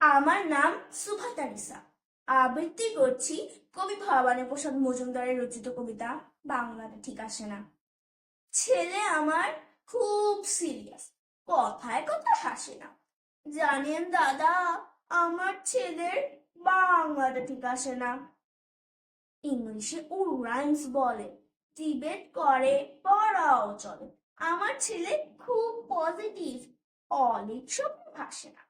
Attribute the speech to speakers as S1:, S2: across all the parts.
S1: আমার নাম সুভাতা নিসা আবৃত্তি করছি কবি ভবানী প্রসাদ মজুমদারের রচিত কবিতা বাংলাটা ঠিক আসে না। ছেলে আমার খুব সিরিয়াস কথায় কথা হাসে না। জানেন দাদা, আমার ছেলের বাংলাটা ঠিক আসে না। ইংলিশে ও বলে, ডিবেট করে, পড়াও চলে। আমার ছেলে খুব পজিটিভ অনেক সব ভাসে না।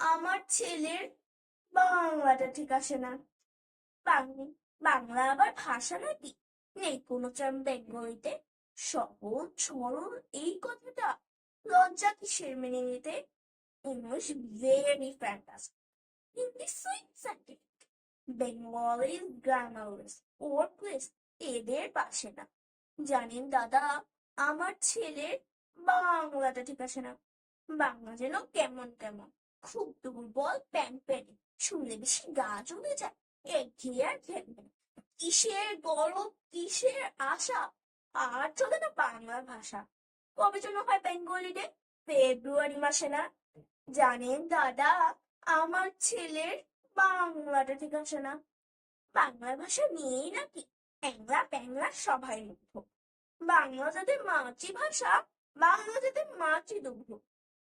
S1: আমার ছেলের বাংলাটা ঠিক আসে না। বাংলা বাংলা আবার ভাষা নাকি? নেই কোনো চাম বেঙ্গলিতে? সহজ, সরল, এই কথাটা লজ্জা কিসের মেনে নিতে? English very fantastic Hindi sweet scientific Bengali grammarless wordless এদের পাশে না। জানেন দাদা, আমার ছেলের বাংলাটা ঠিক আসে না। বাংলা যেন কেমন কেমন খুব দুর্বল প্যান প্যানে। শুনলে বেশি গা জ্বলে যায়। একঘেয়ে আর না। কিসের গরব কিসের আশা? আর চলে না বাংলা ভাষা। কবে যেন হয় বেঙ্গলি ডে ফেব্রুয়ারি মাসে না। জানেন দাদা, আমার ছেলের বাংলাটা ঠিক আছে না। বাংলা ভাষা নিয়েই নাকি অ্যাংলা প্যাংলা সবাই মুগ্ধ বাংলা যাদের মাতৃভাষা, বাংলা যাদের মাতৃদুগ্ধ।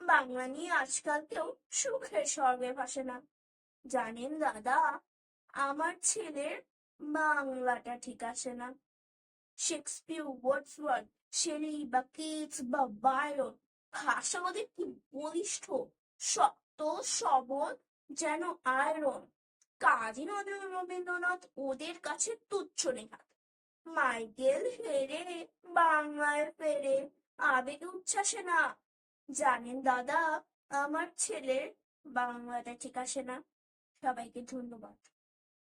S1: বাংলা নিয়ে আজকাল কেউ সুখের স্বর্গে ভাসে না। জানেন দাদা, আমার ছেলের বাংলাটা ঠিক আসে না। শেক্সপিয়ার ওয়ার্ডসওয়ার্থ শেলি বা কেটস বা বায়রন ভাষা কি বলিষ্ঠ, শক্ত, সবল, যেন আয়রন। কাজী নজরুল রবীন্দ্রনাথ ওদের কাছে তুচ্ছ নেহাত। মাইকেল হেরে, বাংলায় ফেরে, আবেগে উচ্ছ্বাসে না জানেন দাদা আমার ছেলে বাংলাটা ঠিক আসে না? সবাইকে ধন্যবাদ।